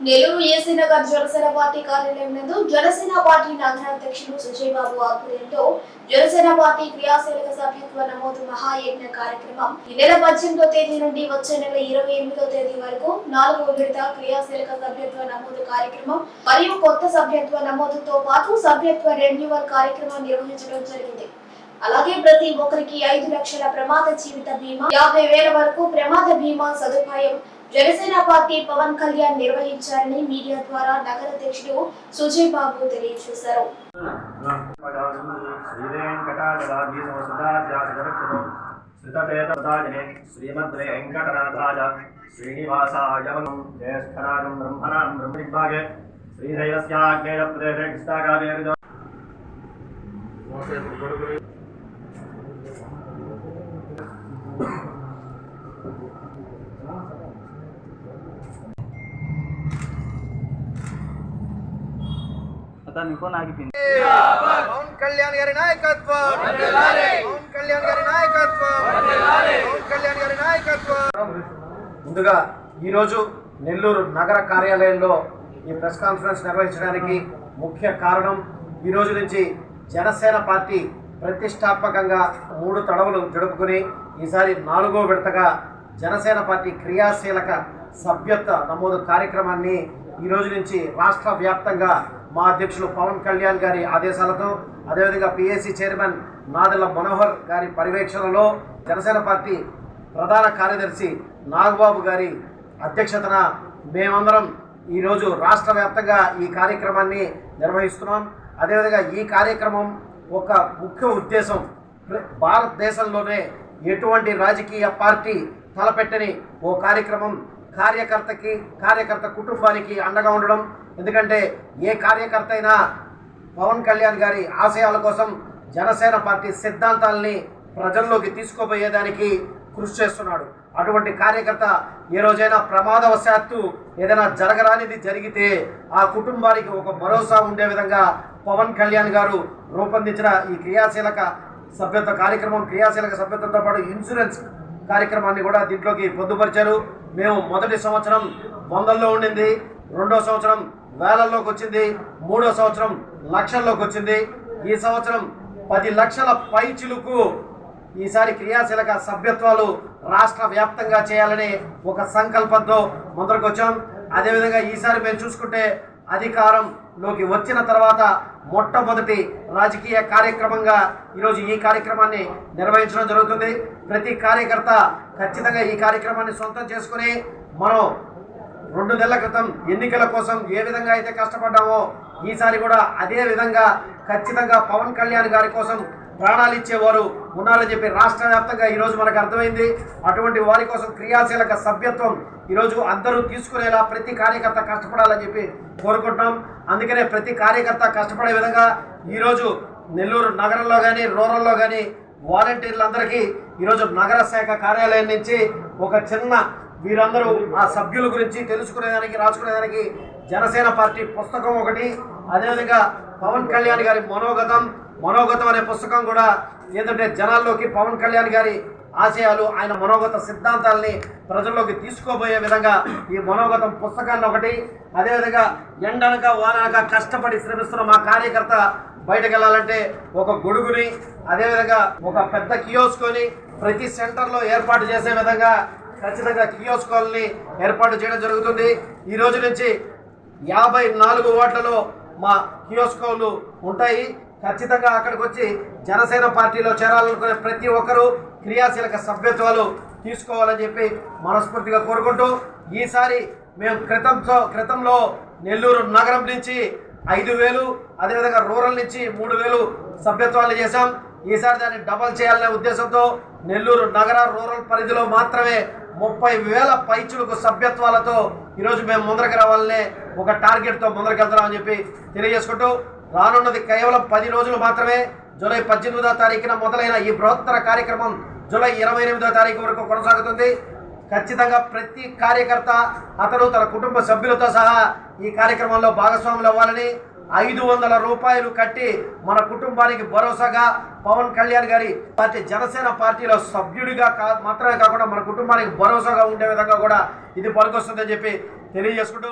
Nellore AC Nagar Janasena party కార్యాలయం నందు Janasena party నగర అధ్యక్షులు సుజయ్ బాబు ఆధ్వర్యంలో జనసేన పార్టీ క్రియాశీలక సభ్యత్వ నమోదు మహాయజ్ఞ కార్యక్రమం ఈ నెల పద్దెనిమిదో తేదీ నుండి వచ్చే నెల ఇరవై ఎనిమిదో తేదీ వరకు నాలుగో విడత క్రియాశీలక సభ్యత్వ నమోదు కార్యక్రమం మరియు కొత్త సభ్యత్వ నమోదుతో పాటు సభ్యత్వ రెన్యువల్ కార్యక్రమం నిర్వహించడం జరిగింది. అలాగే ప్రతి ఒక్కరికి ఐదు లక్షల ప్రమాద జీవిత బీమా యాభై వేల వరకు ప్రమాద బీమా సదుపాయం జనసేన పార్టీ పవన్ కళ్యాణ్ నిర్వహించారని మీడియా ద్వారా నగర అధ్యక్షుడు సుజయ్ బాబు తెలియజేశారు. శ్రీమద్వేంకటనాథాయ శ్రీనివాసాయ జ్యేష్ఠరాజం బ్రహ్మణాం శ్రీశైలస్యాగ్నేయ ప్రదేశే కృష్ణాగావేరిదో ఇంకో నాగిపోయింది పవన్ కళ్యాణ్ గారి నాయకత్వం. పవన్ కళ్యాణ్ గారి. నాయకత్వం. పవన్ కళ్యాణ్ గారి నాయకత్వం. ముందుగా ఈరోజు నెల్లూరు నగర కార్యాలయంలో ఈ ప్రెస్ కాన్ఫరెన్స్ నిర్వహించడానికి ముఖ్య కారణం ఈ రోజు నుంచి జనసేన పార్టీ ప్రతిష్టాత్మకంగా మూడు తడవలు జరుపుకుని ఈసారి నాలుగో విడతగా జనసేన పార్టీ క్రియాశీలక సభ్యత్వ నమోదు కార్యక్రమాన్ని ఈ రోజు నుంచి రాష్ట్ర వ్యాప్తంగా మా అధ్యక్షులు పవన్ కళ్యాణ్ గారి ఆదేశాలతో అదేవిధంగా పిఏసీ చైర్మన్ నాదెల మనోహర్ గారి పర్యవేక్షణలో జనసేన పార్టీ ప్రధాన కార్యదర్శి నాగబాబు గారి అధ్యక్షతన మేమందరం ఈరోజు రాష్ట్ర వ్యాప్తంగా ఈ కార్యక్రమాన్ని నిర్వహిస్తున్నాం. అదేవిధంగా ఈ కార్యక్రమం ఒక ముఖ్య ఉద్దేశం భారతదేశంలోనే ఎటువంటి రాజకీయ పార్టీ తలపెట్టని ఓ కార్యక్రమం కార్యకర్తకి కార్యకర్త కుటుంబానికి అండగా ఉండడం. ఎందుకంటే ఏ కార్యకర్త అయినా పవన్ కళ్యాణ్ గారి ఆశయాల కోసం జనసేన పార్టీ సిద్ధాంతాలని ప్రజల్లోకి తీసుకుపోయేదానికి కృషి చేస్తున్నాడు. అటువంటి కార్యకర్త ఏ రోజైనా ప్రమాదవశాత్తు ఏదైనా జరగరానిది జరిగితే ఆ కుటుంబానికి ఒక భరోసా ఉండే విధంగా పవన్ కళ్యాణ్ గారు రూపొందించిన ఈ క్రియాశీలక సభ్యత్వ కార్యక్రమం క్రియాశీలక సభ్యత్వంతో పాటు ఇన్సూరెన్స్ కార్యక్రమాన్ని కూడా దీంట్లోకి పొందుపరిచారు. మేము మొదటి సంవత్సరం వందల్లో ఉండింది రెండో సంవత్సరం వేలల్లోకి వచ్చింది మూడో సంవత్సరం లక్షల్లోకి వచ్చింది. ఈ సంవత్సరం పది లక్షల పై చిలుకు ఈసారి క్రియాశీలక సభ్యత్వాలు రాష్ట్ర వ్యాప్తంగా చేయాలని ఒక సంకల్పంతో ముందరకు వచ్చాం అదేవిధంగా ఈసారి మేము చూసుకుంటే అధికారంలోకి వచ్చిన తర్వాత మొట్టమొదటి రాజకీయ కార్యక్రమంగా ఈరోజు ఈ కార్యక్రమాన్ని నిర్వహించడం జరుగుతుంది. ప్రతి కార్యకర్త ఖచ్చితంగా ఈ కార్యక్రమాన్ని సొంతం చేసుకుని మనం రెండు నెలల క్రితం ఎన్నికల కోసం ఏ విధంగా అయితే కష్టపడ్డామో ఈసారి కూడా అదే విధంగా ఖచ్చితంగా పవన్ కళ్యాణ్ గారి కోసం ప్రాణాలు ఇచ్చేవారు ఉన్నారని చెప్పి రాష్ట్ర వ్యాప్తంగా ఈరోజు మనకు అర్థమైంది. అటువంటి వారి కోసం క్రియాశీలక సభ్యత్వం ఈరోజు అందరూ తీసుకునేలా ప్రతి కార్యకర్త కష్టపడాలని చెప్పి కోరుకుంటున్నాం. అందుకనే ప్రతి కార్యకర్త కష్టపడే విధంగా ఈరోజు నెల్లూరు నగరంలో కానీ రూరల్లో కానీ వాలంటీర్లందరికీ ఈరోజు నగర శాఖ కార్యాలయం నుంచి ఒక చిన్న వీరందరూ ఆ సభ్యుల గురించి తెలుసుకునేదానికి రాసుకునేదానికి జనసేన పార్టీ పుస్తకం ఒకటి అదేవిధంగా పవన్ కళ్యాణ్ గారి మనోగతం మనోగతం అనే పుస్తకం కూడా ఏంటంటే జనాల్లోకి పవన్ కళ్యాణ్ గారి ఆశయాలు ఆయన మనోగత సిద్ధాంతాలని ప్రజల్లోకి తీసుకోబోయే విధంగా ఈ మనోగతం పుస్తకాన్ని ఒకటి అదేవిధంగా ఎండనక వాననక కష్టపడి శ్రమిస్తున్న మా కార్యకర్త బయటకు వెళ్ళాలంటే ఒక గొడుగుని అదేవిధంగా ఒక పెద్ద కియోస్కోని ప్రతి సెంటర్లో ఏర్పాటు చేసే విధంగా ఖచ్చితంగా కియోస్కోల్ని ఏర్పాటు చేయడం జరుగుతుంది. ఈ రోజు నుంచి యాభై నాలుగు ఓట్లలో మా కియోస్కోలు ఉంటాయి. ఖచ్చితంగా అక్కడికి వచ్చి జనసేన పార్టీలో చేరాలనుకునే ప్రతి ఒక్కరూ క్రియాశీలక సభ్యత్వాలు తీసుకోవాలని చెప్పి మనస్ఫూర్తిగా కోరుకుంటూ ఈసారి మేము క్రితంతో క్రితంలో నెల్లూరు నగరం నుంచి ఐదు వేలు అదేవిధంగా రూరల్ నుంచి మూడు వేలు సభ్యత్వాలు చేశాం. ఈసారి దాన్ని డబల్ చేయాలనే ఉద్దేశంతో నెల్లూరు నగర రూరల్ పరిధిలో మాత్రమే ముప్పై వేల పైచులకు సభ్యత్వాలతో ఈరోజు మేము ముందరకు రావాలనే ఒక టార్గెట్తో ముందరకు వెళ్తున్నామని చెప్పి తెలియజేసుకుంటూ రానున్నది కేవలం పది రోజులు మాత్రమే జూలై పద్దెనిమిదో తారీఖున మొదలైన ఈ బృహత్తర కార్యక్రమం జూలై ఇరవై ఎనిమిదో తారీఖు వరకు కొనసాగుతుంది. ఖచ్చితంగా ప్రతి కార్యకర్త అతను తన కుటుంబ సభ్యులతో సహా ఈ కార్యక్రమంలో భాగస్వాములు అవ్వాలని ఐదు వందల రూపాయలు కట్టి మన కుటుంబానికి భరోసాగా పవన్ కళ్యాణ్ గారి పార్టీ జనసేన పార్టీలో సభ్యుడిగా కా మాత్రమే కాకుండా మన కుటుంబానికి భరోసాగా ఉండే విధంగా కూడా ఇది పనికొస్తుందని చెప్పి తెలియజేసుకుంటూ